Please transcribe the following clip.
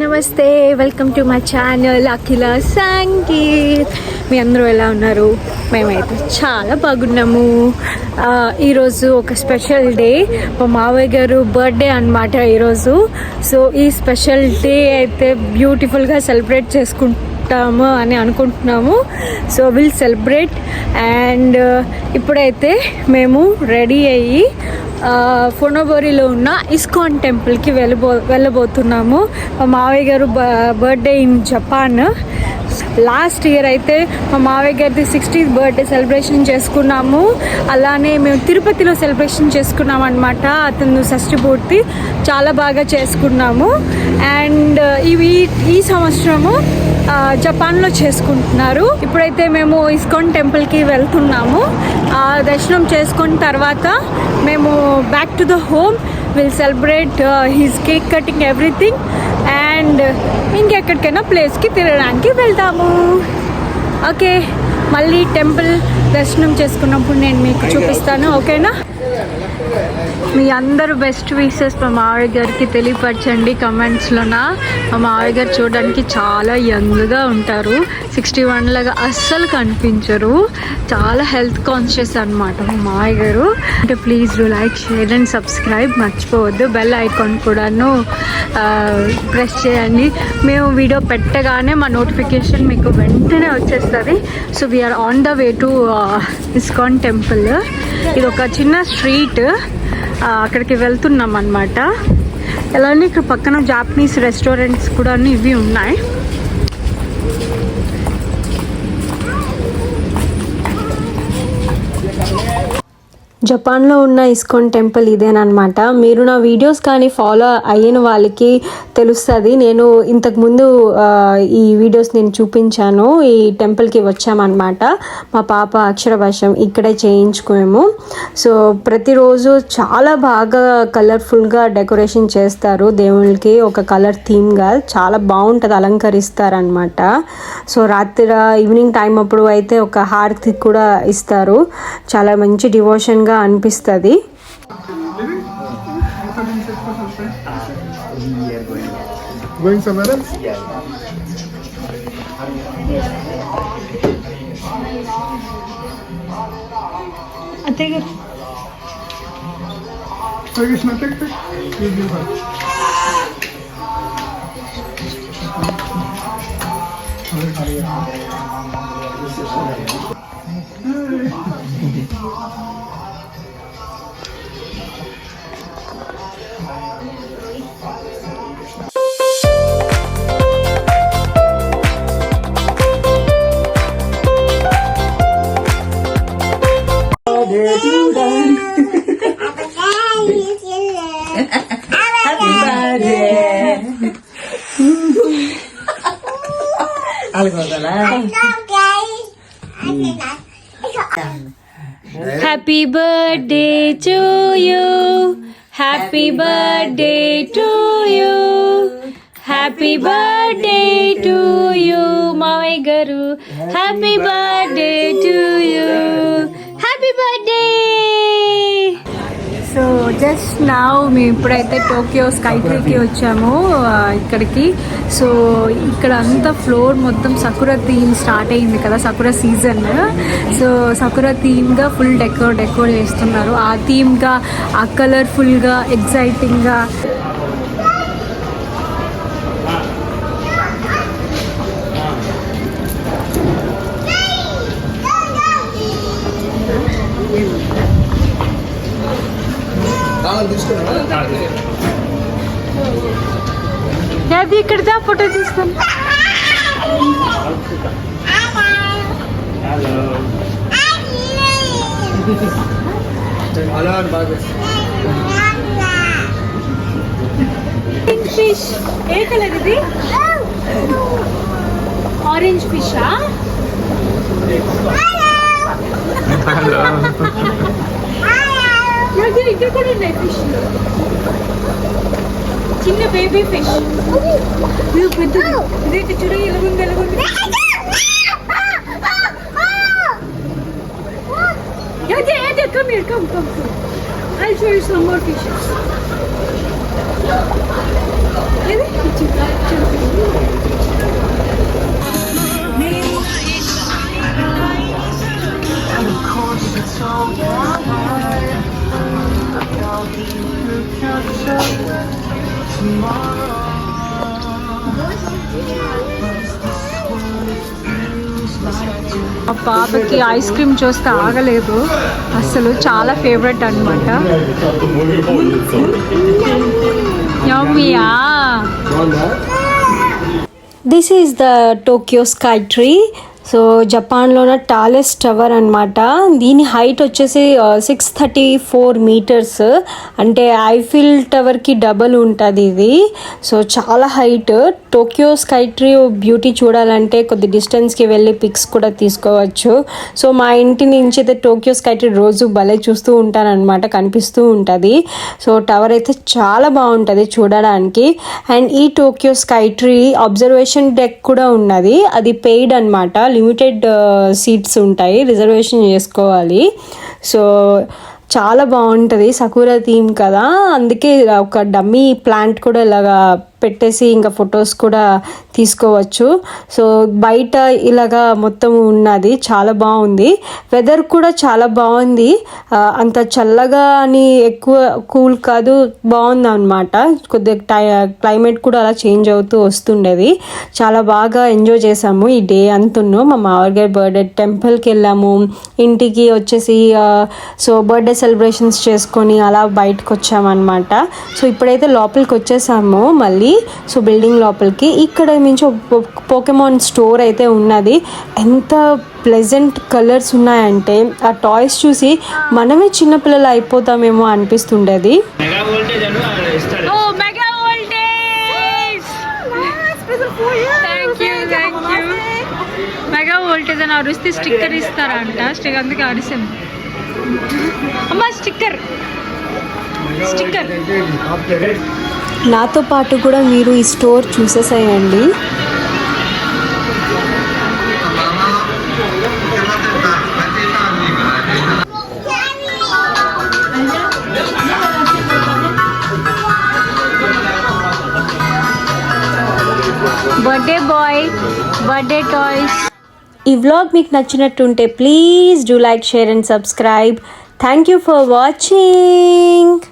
నమస్తే welcome to my channel Akhila Sangeet మీ అందరూ ఎలా ఉన్నారు? మేమైతే చాలా బాగున్నాము. ఈరోజు ఒక స్పెషల్ డే మా మావయ్య గారు బర్త్డే అనమాట ఈరోజు. సో ఈ స్పెషల్ డే అయితే బ్యూటిఫుల్గా సెలబ్రేట్ చేసుకుంటాము అని అనుకుంటున్నాము. సో విల్ సెలబ్రేట్ అండ్ ఇప్పుడైతే మేము రెడీ అయ్యి ఫొనోబోరిలో ఉన్న ఇస్కాన్ టెంపుల్కి వెళ్ళబో వెళ్ళబోతున్నాము. మా మావయ్య గారు బ- birthday in Japan. Last year అయితే మా మావయ్య గారిది సిక్స్టీ బర్త్డే సెలబ్రేషన్ చేసుకున్నాము. అలానే మేము తిరుపతిలో సెలబ్రేషన్ చేసుకున్నాం అనమాట అతను షష్ఠి పూర్తి చాలా బాగా చేసుకున్నాము. అండ్ ఇవి ఈ సంవత్సరము జపాన్లో చేసుకుంటున్నారు. ఇప్పుడైతే మేము ఇస్కాన్ టెంపుల్కి వెళ్తున్నాము. ఆ దర్శనం చేసుకున్న తర్వాత మేము back to the home. Will celebrate his cake cutting everything. And ఇంకెక్కడికైనా ప్లేస్కి తిరగడానికి వెళ్తాము ఓకే మళ్ళీ టెంపుల్ దర్శనం చేసుకున్నప్పుడు నేను మీకు చూపిస్తాను ఓకేనా? మీ అందరూ బెస్ట్ విషెస్ మా మావయ్య గారికి తెలియపరచండి కమెంట్స్లోన మా మావయ్య గారు చూడడానికి చాలా యంగ్గా ఉంటారు. సిక్స్టీ వన్ లాగా అస్సలు కనిపించరు. చాలా హెల్త్ కాన్షియస్ అనమాట మా మావయ్య గారు. అంటే please do like share and subscribe మర్చిపోవద్దు. బెల్ ఐకాన్ కూడాను ప్రెస్ చేయండి. మేము వీడియో పెట్టగానే మా నోటిఫికేషన్ మీకు వెంటనే వచ్చేస్తుంది. So we're on the way to ISKCON temple ఇది ఒక చిన్న స్ట్రీట్ స్ట్రీట్ అక్కడికి వెళ్తున్నాం అనమాట అలానే ఇక్కడ పక్కన జాపనీస్ రెస్టారెంట్స్ కూడా ఇవి ఉన్నాయి. జపాన్లో ఉన్న ఇస్కాన్ టెంపుల్ ఇదేనమాట మీరు నా వీడియోస్ కానీ ఫాలో అయిన వాళ్ళకి తెలుస్తుంది. నేను ఇంతకుముందు ఈ వీడియోస్ నేను చూపించాను. ఈ టెంపుల్కి వచ్చామన్నమాట. మా పాప అక్షరభాషం ఇక్కడే చేయించుకోము సో ప్రతిరోజు చాలా బాగా కలర్ఫుల్గా డెకరేషన్ చేస్తారు దేవుళ్ళకి. ఒక కలర్ థీమ్గా చాలా బాగుంటుంది అలంకరిస్తారనమాట సో రాత్రి ఈవినింగ్ టైం అప్పుడు అయితే ఒక హారతి కూడా ఇస్తారు. చాలా మంచి డివోషన్గా అనిపిస్తుంది. Going somewhere else? Yeah. I think it's. Hare You give her. Birthday to you happy birthday to you happy birthday to you మావయ్య గారు happy birthday to you happy birthday so just నా మేము ఇప్పుడైతే టోక్యో స్కై ట్రీకి వచ్చాము ఇక్కడికి. So ఇక్కడ అంతా floor మొత్తం సకుర థీమ్ స్టార్ట్ అయింది కదా సకుర సీజన్ సో సకుర థీమ్గా ఫుల్ డెకో డెకోర్ చేస్తున్నారు. ఆ థీమ్గా ఆ కలర్ఫుల్గా ఎగ్జైటింగ్గా అది ఇక్కడ దా ఫోటో తీస్తాను. ఫిష్ ఏ కలర్ ఇది? ఆరెంజ్ ఫిషా ఇక్కడ కూడా ఉన్నాయి ఫిష్ చిన్న బేబీ ఫిష్ ఇది పెద్దది ఇదేంటి చూడ ఎలాగుంది ఎలాగుంది అదే అదే come here come come I'll show you some more fishes. ఇది పాపకి ఐస్ క్రీమ్ చూస్తే ఆగలేదు. అసలు చాలా ఫేవరెట్ అనమాట this is the Tokyo sky tree so జపాన్లోన tallest tower అనమాట దీని హైట్ వచ్చేసి సిక్స్ థర్టీ ఫోర్ మీటర్స్ అంటే ఐఫిల్ టవర్కి డబల్ ఉంటుంది ఇది. సో చాలా height. Tokyo sky tree beauty చూడాలంటే కొద్ది డిస్టెన్స్కి వెళ్ళి పిక్స్ కూడా తీసుకోవచ్చు. సో మా ఇంటి నుంచి అయితే టోక్యో స్కై ట్రీ రోజు భలే చూస్తూ ఉంటానన్నమాట కనిపిస్తూ ఉంటుంది. సో టవర్ అయితే చాలా బాగుంటుంది చూడడానికి. అండ్ ఈ Tokyo sky tree observation deck కూడా ఉన్నది. అది పెయిడ్ అనమాట లిమిటెడ్ సీట్స్ ఉంటాయి. రిజర్వేషన్ చేసుకోవాలి. సో చాలా బాగుంటుంది. సకూరా థీమ్ కదా. అందుకే ఒక డమ్మీ ప్లాంట్ కూడా ఇలాగా పెట్టేసి ఇంకా ఫొటోస్ కూడా తీసుకోవచ్చు. సో బయట ఇలాగా మొత్తం ఉన్నది. చాలా బాగుంది. వెదర్ కూడా చాలా బాగుంది. అంత చల్లగా అని ఎక్కువ కూల్ కాదు బాగుంది అనమాట కొద్దిగా టై క్లైమేట్ కూడా అలా చేంజ్ అవుతూ వస్తుండేది. చాలా బాగా ఎంజాయ్ చేసాము ఈ డే అంతును. మా మామగారి బర్త్డే టెంపుల్కి వెళ్ళాము. ఇంటికి వచ్చేసి సో బర్త్డే సెలబ్రేషన్స్ చేసుకొని అలా బయటకు వచ్చామన్నమాట సో ఇప్పుడైతే లోపలికి వచ్చేసాము మళ్ళీ సో బిల్డింగ్ లోపలికి. ఇక్కడ నుంచి పోకెమాన్ స్టోర్ అయితే ఉన్నది. ఎంత ప్లెజెంట్ కలర్స్ ఉన్నాయంటే ఆ టాయ్స్ చూసి మనమే చిన్నపిల్లలు అయిపోతామేమో అనిపిస్తుండేది. మెగా వోల్టేజ్ అని ఆయన ఇస్తాడు. ఓ mega voltage thank you thank you mega voltage అని అరిస్తే స్టిక్కర్ ఇస్తారంట. స్టిక్ అందుకే అమ్మ స్టిక్కర్ స్టిక్కర్ నాతో పాటు కూడా మీరు ఈ స్టోర్ చూసేసేయండి. బర్త్డే బాయ్ బర్త్డే టాయ్స్ ఈ వ్లాగ్ మీకు నచ్చినట్టుంటే please do like share and subscribe thank you for watching